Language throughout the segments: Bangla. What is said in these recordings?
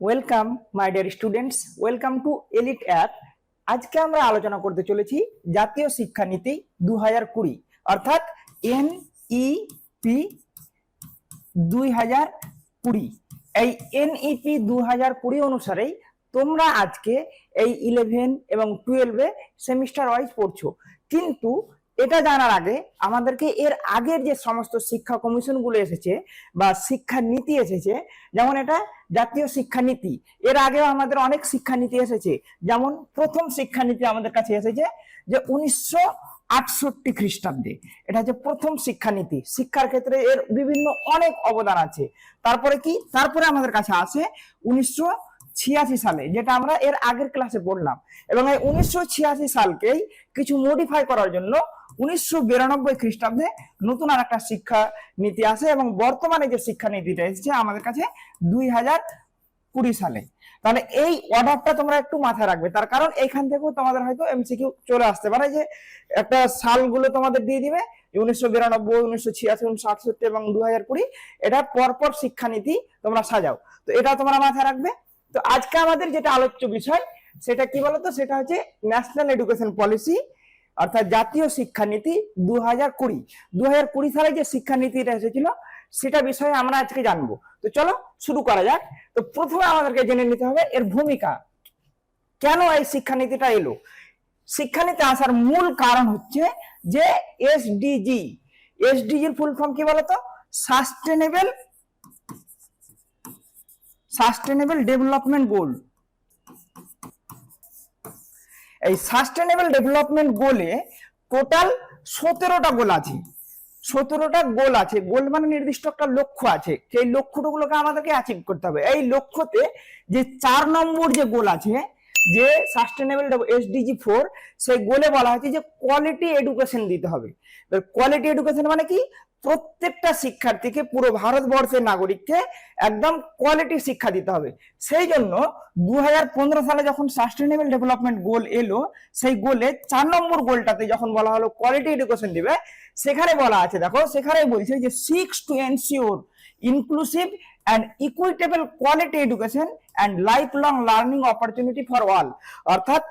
Welcome my dear students welcome to elite app আজকে আমরা আলোচনা করতে চলেছি জাতীয় শিক্ষানীতি দু হাজার কুড়ি, অর্থাৎ এন ই পি দুই হাজার কুড়ি। এই এনইপি দু হাজার কুড়ি অনুসারেই তোমরা আজকে এই ইলেভেন এবং টুয়েলভে সেমিস্টার ওয়াইজ পড়ছো। কিন্তু এটা জানার আগে আমাদেরকে এর আগের যে সমস্ত শিক্ষা কমিশনগুলো এসেছে বা শিক্ষা নীতি এসেছে, যেমন এটা জাতীয় শিক্ষানীতি এর আগেও আমাদের অনেক শিক্ষানীতি এসেছে। যেমন প্রথম শিক্ষানীতি আমাদের কাছে এসেছে যে উনিশশো আটষট্টি খ্রিস্টাব্দে, এটা হচ্ছে প্রথম শিক্ষানীতি শিক্ষার ক্ষেত্রে এর বিভিন্ন অনেক অবদান আছে। তারপরে কি? তারপরে আমাদের কাছে আছে উনিশশো ছিয়াশি সালে, যেটা আমরা এর আগের ক্লাসে পড়লাম। এবং এই উনিশশো ছিয়াশি সালকেই কিছু মডিফাই করার জন্য উনিশশো বিরানব্বই খ্রিস্টাব্দে নতুন আর একটা শিক্ষা নীতি আসে এবং বর্তমানে যে শিক্ষা নীতিটা এসেছে আমাদের কাছে দুই হাজার কুড়ি সালে। তাহলে এই অর্ডারটা তোমরা একটু মাথায় রাখবে। তার কারণ এখান থেকেও তোমাদের হয়তো এমসিকিউ চলে আসতে পারে যে একটা সালগুলো তোমাদের দিয়ে দিবে উনিশশো বিরানব্বই, উনিশশো ছিয়াশি, উনিশশো আটষট্টি এবং দু হাজার কুড়ি। এটা পরপর শিক্ষানীতি তোমরা সাজাও। তো এটা তোমরা মাথায় রাখবে। তো আজকে আমাদের যেটা আলোচ্য বিষয়, সেটা কি বলতো? সেটা হচ্ছে ন্যাশনাল এডুকেশন পলিসি অর্থাৎ জাতীয় শিক্ষানীতি দু হাজার কুড়ি। দু হাজার কুড়ি সালে যে শিক্ষানীতিটা এসেছিল, সেটা বিষয়ে আমরা আজকে জানব। তো চলো শুরু করা যাক। তো প্রথমে আমাদেরকে জেনে নিতে হবে এর ভূমিকা। কেন এই শিক্ষানীতিটা এলো? শিক্ষানীতি আসার মূল কারণ হচ্ছে যে এসডিজি এসডিজির ফুল ফর্ম কি বলতো? সাস্টেনেবল সাস্টেনেবল ডেভেলপমেন্ট গোল এই সাস্টেনেবল ডেভেলপমেন্ট গোলে টোটাল সতেরোটা গোল আছে। সতেরোটা গোল আছে। গোল মানে নির্দিষ্ট একটা লক্ষ্য আছে। সেই লক্ষ্যগুলোকে আমাদেরকে অ্যাচিভ করতে হবে। এই লক্ষ্যতে যে চার নম্বর যে গোল আছে, যে সাস্টেনেবল এসডিজি ফোর সেই গোলে বলা হয়েছে যে কোয়ালিটি এডুকেশন দিতে হবে। কোয়ালিটি এডুকেশন মানে কি? প্রত্যেকটা শিক্ষার্থীকে পুরো ভারতবর্ষের নাগরিককে একদম কোয়ালিটি শিক্ষা দিতে হবে। সেই জন্য দু হাজার পনেরো সালে যখন সাস্টেনেবল ডেভেলপমেন্ট গোল এলো, সেই গোলে চার নম্বর গোলটাতে যখন বলা হলো কোয়ালিটি এডুকেশন দিবে, সেখানে বলা আছে, দেখো সেখানে বলছে যে six to ensure inclusive and equitable quality education and life long learning opportunity for all অর্থাৎ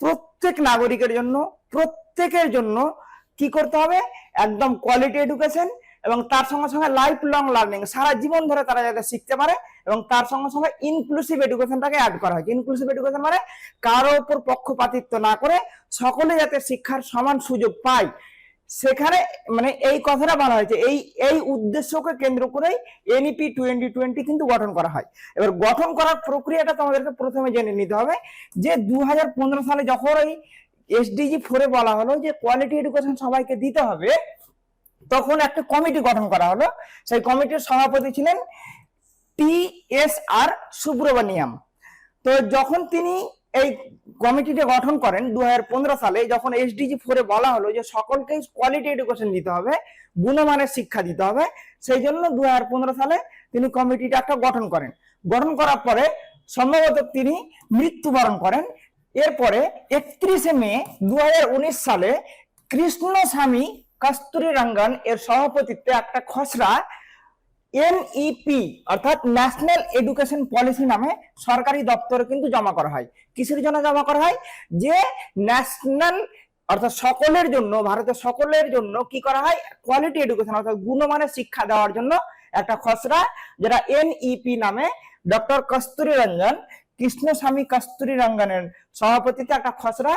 প্রত্যেক নাগরিকের জন্য, প্রত্যেকের জন্য কি করতে হবে? একদম কোয়ালিটি এডুকেশন এবং তার সঙ্গে সঙ্গে লাইফ লং লার্নিং সারা জীবন ধরে তারা যাতে শিখতে পারে এবং তার সঙ্গে সঙ্গে ইনক্লুসিভ এডুকেশনটাকে অ্যাড করা হয়। ইনক্লুসিভ এডুকেশন মানে কারও উপর পক্ষপাতিত্ব না করে সকলে যাতে শিক্ষার সমান সুযোগ পায়। সেখানে মানে এই কথাটা বলা হয়েছে, এই এই উদ্দেশ্যকে কেন্দ্র করেই এনইপি টোয়েন্টি টোয়েন্টি কিন্তু গঠন করা হয়। এবার গঠন করার প্রক্রিয়াটা তোমাদেরকে প্রথমে জেনে নিতে হবে যে দু হাজার পনেরো সালে যখন এই এসডিজি ফোরে বলা হলো যে কোয়ালিটি এডুকেশন সবাইকে দিতে হবে। তখন একটা কমিটি গঠন করা হলো। সেই কমিটির সভাপতি ছিলেন টি এস আর সুব্রমণিয়াম তো যখন তিনি এই কমিটিটা গঠন করেন দু হাজার পনেরো সালে, যখন এসডিজি ফোরে বলা হলো যে সকলকে কোয়ালিটি এডুকেশন দিতে হবে, গুণমানের শিক্ষা দিতে হবে, সেই জন্য দু হাজার পনেরো সালে তিনি কমিটিটা একটা গঠন করেন। গঠন করার পরে সম্ভবত তিনি মৃত্যুবরণ করেন। এরপরে একত্রিশে মে দু হাজার উনিশ সালে কৃষ্ণস্বামী কস্তুরী রঙ্গন এর সভাপতিত্বে একটা খসড়া এনইপি, অর্থাৎ ন্যাশনাল এডুকেশন পলিসি নামে সরকারি দপ্তরে কিন্তু জমা করা হয়। কিসের জন্য জমা করা হয়? যে ন্যাশনাল, অর্থাৎ সকলের জন্য, ভারতের সকলের জন্য কি করা হয়? কোয়ালিটি এডুকেশন অর্থাৎ গুণমানের শিক্ষা দেওয়ার জন্য একটা খসড়া, যেটা এনইপি নামে ডক্টর কস্তুরী রঞ্জন কৃষ্ণস্বামী কস্তুরী রঙ্গনের সভাপতিতে একটা খসড়া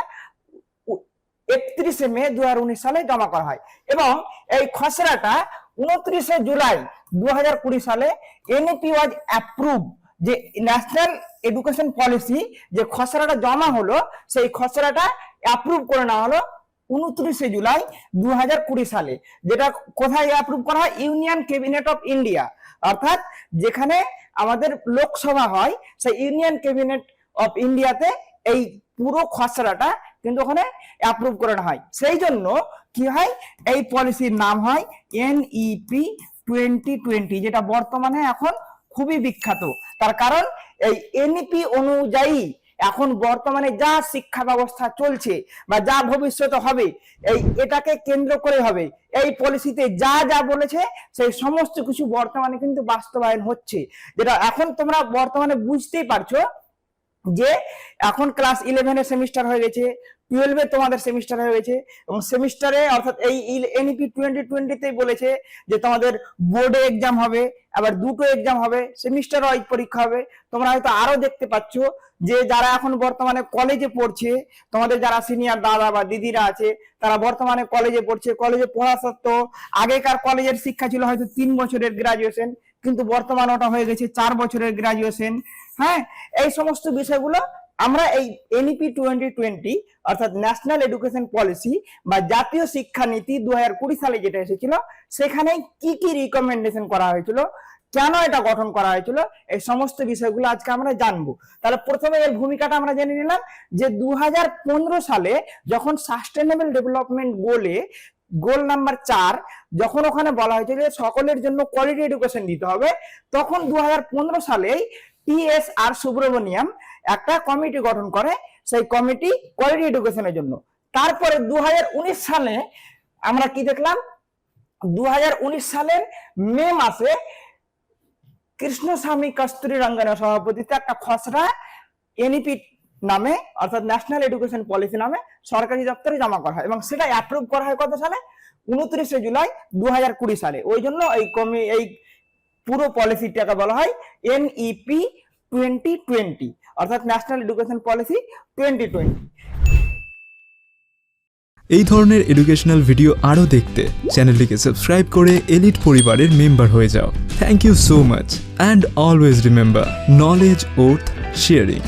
একত্রিশে মে দু হাজার উনিশ সালে জমা করা হয়। এবং এই খসড়াটা উনত্রিশে জুলাই দু হাজার কুড়ি সালে এনইপি ওয়াজ অ্যাপ্রুভ যে ন্যাশনাল এডুকেশন পলিসি যে খসড়াটা জমা হলো, সেই খসড়াটা অ্যাপ্রুভ করে নেওয়া হলো উনত্রিশে জুলাই দু হাজার কুড়ি সালে। যেটা কোথায় অ্যাপ্রুভ করা হয়? ইউনিয়ন ক্যাবিনেট অফ ইন্ডিয়া অর্থাৎ যেখানে আমাদের লোকসভা হয়, সেই ইউনিয়ন ক্যাবিনেট অফ ইন্ডিয়াতে এই পুরো খসড়াটা কিন্তু ওখানে অ্যাপ্রুভ করানো হয়। সেই জন্য কি হয়, এই পলিসির নাম হয় এনইপি টোয়েন্টি টোয়েন্টি যেটা বর্তমানে এখন খুবই বিখ্যাত। তার কারণ এই এনইপি অনুযায়ী এখন বর্তমানে যা শিক্ষা ব্যবস্থা চলছে বা যা ভবিষ্যতে হবে, এই এটাকে কেন্দ্র করে হবে। এই পলিসিতে যা যা বলেছে, সেই সমস্ত কিছু বর্তমানে কিন্তু বাস্তবায়ন হচ্ছে। যেটা এখন তোমরা বর্তমানে বুঝতেই পারছ যে এখন ক্লাস ইলেভেনের সেমিস্টার হয়ে গেছে টুয়েলভে তোমাদের সেমিস্টার হয়ে গেছে এবং সেমিস্টারে অর্থাৎ এই এনইপি টোয়েন্টি টোয়েন্টিতেই বলেছে যে তোমাদের বোর্ডে এক্সাম হবে, আবার দুটো এক্সাম হবে সেমিস্টার ওয়াইজ পরীক্ষা হবে। তোমরা হয়তো আরও দেখতে পাচ্ছ যে যারা এখন বর্তমানে কলেজে পড়ছে, তোমাদের যারা সিনিয়র দাদা বা দিদিরা আছে, তারা বর্তমানে কলেজে পড়ছে। কলেজে পড়া সত্ত্বেও আগেকার কলেজের শিক্ষা ছিল হয়তো তিন বছরের গ্রাজুয়েশন কিন্তু বর্তমানে ওটা হয়ে গেছে চার বছরের গ্রাজুয়েশন হ্যাঁ এই সমস্ত বিষয়গুলো আমরা এই এনইপি টোয়েন্টি টোয়েন্টি অর্থাৎ ন্যাশনাল এডুকেশন পলিসি বা জাতীয় শিক্ষানীতি দু হাজার কুড়ি সালে যেটা এসেছিল, সেখানে কি কি রিকমেন্ডেশন করা হয়েছিল, কেন এটা গঠন করা হয়েছিল, এই সমস্ত বিষয়গুলো আজকে আমরা জানব। তাহলে প্রথমে এর ভূমিকাটা আমরা জেনে নিলাম যে দু হাজার পনেরো সালে যখন সাস্টেনেবল ডেভেলপমেন্ট গোলে গোল নাম্বার চার, যখন ওখানে বলা হয়েছে যে সকলের জন্য কোয়ালিটি এডুকেশন দিতে হবে, তখন দু হাজার পনেরো সালেই টি এস আর সুব্রমণিয়াম একটা কমিটি গঠন করে সেই কমিটি কোয়ালিটি এডুকেশনের জন্য। তারপরে দু হাজার উনিশ সালে আমরা কি দেখলাম? দু হাজার উনিশ সালের মে মাসে কৃষ্ণস্বামী কস্তুরী রঙ্গনের সভাপতিত্বে একটা খসড়া এনইপি নামে, অর্থাৎ ন্যাশনাল এডুকেশন পলিসি নামে সরকারি দপ্তরে জমা করা হয় এবং সেটা অ্যাপ্রুভ করা হয় কত সালে? উনত্রিশে জুলাই দু হাজার কুড়ি সালে। ওই জন্য এই কমি, এই পুরো পলিসিটাকে বলা হয় এনইপি টোয়েন্টি টোয়েন্টি অর্থাৎ national education policy twenty twenty এই ধরনের এডুকেশনাল ভিডিও আরও দেখতে চ্যানেলটিকে সাবস্ক্রাইব করে এলিট পরিবারের মেম্বার হয়ে যাও। Thank you so much and always remember knowledge worth sharing